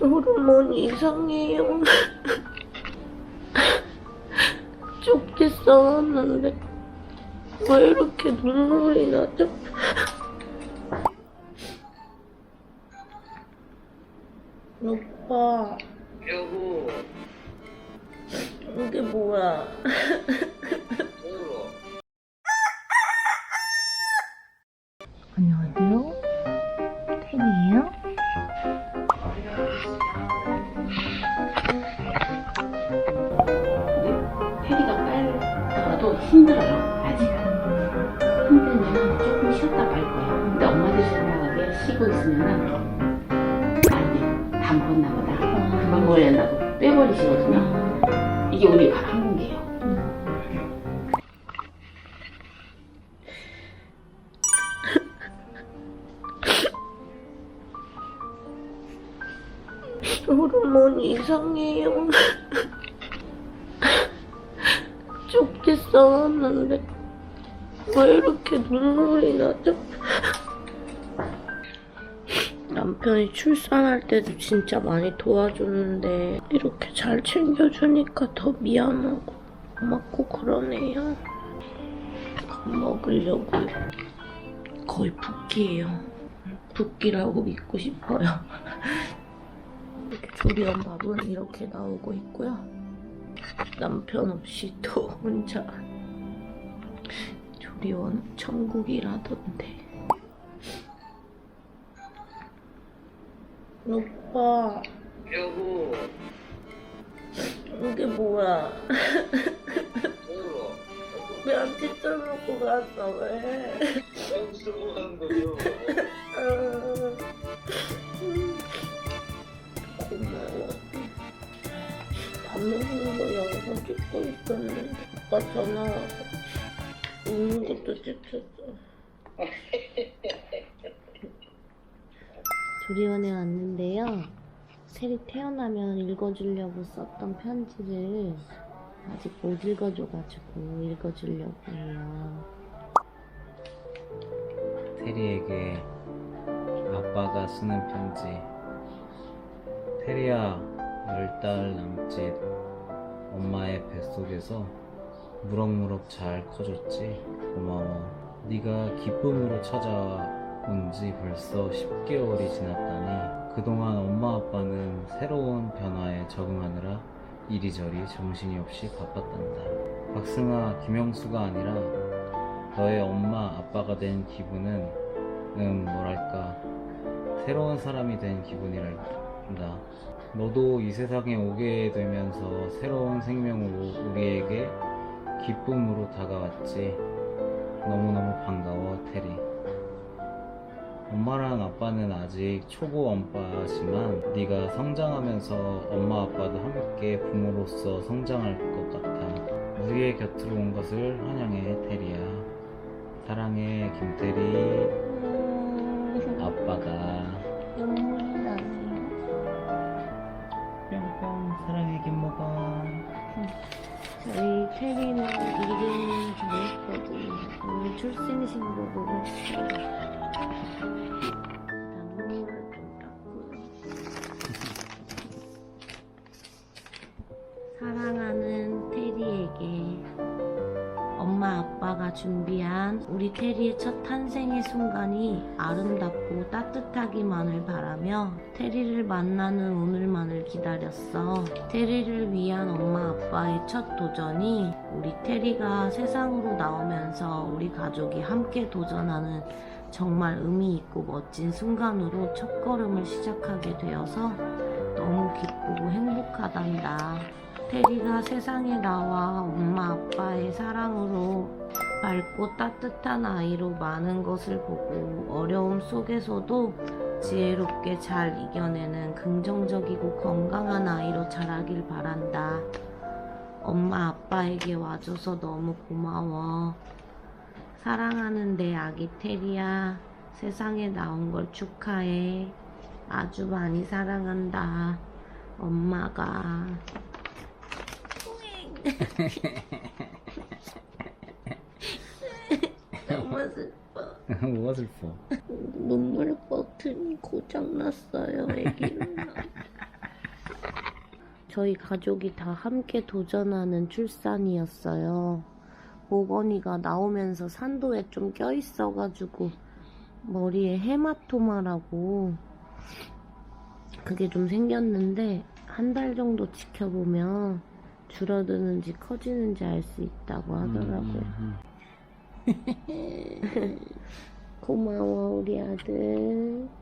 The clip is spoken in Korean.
호르몬이 이상해요. 좋게 싸웠는데 왜 이렇게 눈물이 나죠? 오빠 여보, 이게 뭐야? 안녕하세요. 빨다가도 힘들어요 아직은 힘들면 조금 쉬었다 갈 거예요 근데 엄마들 생각하기에 쉬고 있으면은 아니 다 먹었나 보다. 그만 먹으려고 빼버리시거든요. 이게 우리 한국이에요. 호르몬이 이상해요. 싸웠는데 왜 이렇게 눈물이 나죠? 남편이 출산할 때도 진짜 많이 도와줬는데 이렇게 잘 챙겨주니까 더 미안하고 고맙고 그러네요. 밥 먹으려고 거의 붓기예요. 붓기라고 믿고 싶어요. 이렇게 조리한 밥은 이렇게 나오고 있고요. 남편 없이 또 혼자 조리원 천국이라던데. 오빠, 여보, 이게 뭐야? 뭐로? 면 찢어 먹고 갔어, 왜? 형 쓰고 간 거죠? 음, 고마워. 밥 먹는 거 영상 찍고 있었는데 오빠 전화 와서 우는 것도 찍혔어. 조리원에 왔는데요. 세리 태어나면 읽어주려고 썼던 편지를 아직 못 읽어줘가지고 읽어주려고 해요. 테리에게 아빠가 쓰는 편지. 테리야, 열달 남짓 엄마의 뱃속에서 무럭무럭 잘 커졌지. 고마워. 네가 기쁨으로 찾아온 지 벌써 10개월이 지났다니 그동안 엄마 아빠는 새로운 변화에 적응하느라 이리저리 정신이 없이 바빴단다. 박승아, 김영수가 아니라 너의 엄마 아빠가 된 기분은 음 뭐랄까 새로운 사람이 된 기분이랄다 너도 이 세상에 오게 되면서 새로운 생명으로 우리에게 기쁨으로 다가왔지. 너무너무 반가워 테리. 엄마랑 아빠는 아직 초보 엄빠지만 네가 성장하면서 엄마 아빠도 함께 부모로서 성장할 것 같아. 우리의 곁으로 온 것을 환영해 테리야. 사랑해 김태리 테리는 이름이 정했거든요. 오늘 출생 신고 보겠어요. 일단 눈물 좀 닦고요. 사랑하는 준비한 우리 테리의 첫 탄생의 순간이 아름답고 따뜻하기만을 바라며 테리를 만나는 오늘만을 기다렸어. 테리를 위한 엄마 아빠의 첫 도전이 우리 테리가 세상으로 나오면서 우리 가족이 함께 도전하는 정말 의미 있고 멋진 순간으로 첫 걸음을 시작하게 되어서 너무 기쁘고 행복하단다. 테리가 세상에 나와 엄마 아빠의 사랑으로 밝고 따뜻한 아이로 많은 것을 보고 어려움 속에서도 지혜롭게 잘 이겨내는 긍정적이고 건강한 아이로 자라길 바란다. 엄마 아빠에게 와줘서 너무 고마워. 사랑하는 내 아기 테리야. 세상에 나온 걸 축하해. 아주 많이 사랑한다. 엄마가. 너무 슬퍼. 뭐가 슬퍼? 눈물 버튼이 고장났어요, 애기는. 저희 가족이 다 함께 도전하는 출산이었어요. 모건이가 나오면서 산도에 좀 껴있어가지고 머리에 헤마토마라고 그게 좀 생겼는데 한 달 정도 지켜보면 줄어드는지 커지는지 알 수 있다고 하더라고요. 음, 음, 음. 고마워 우리 아들.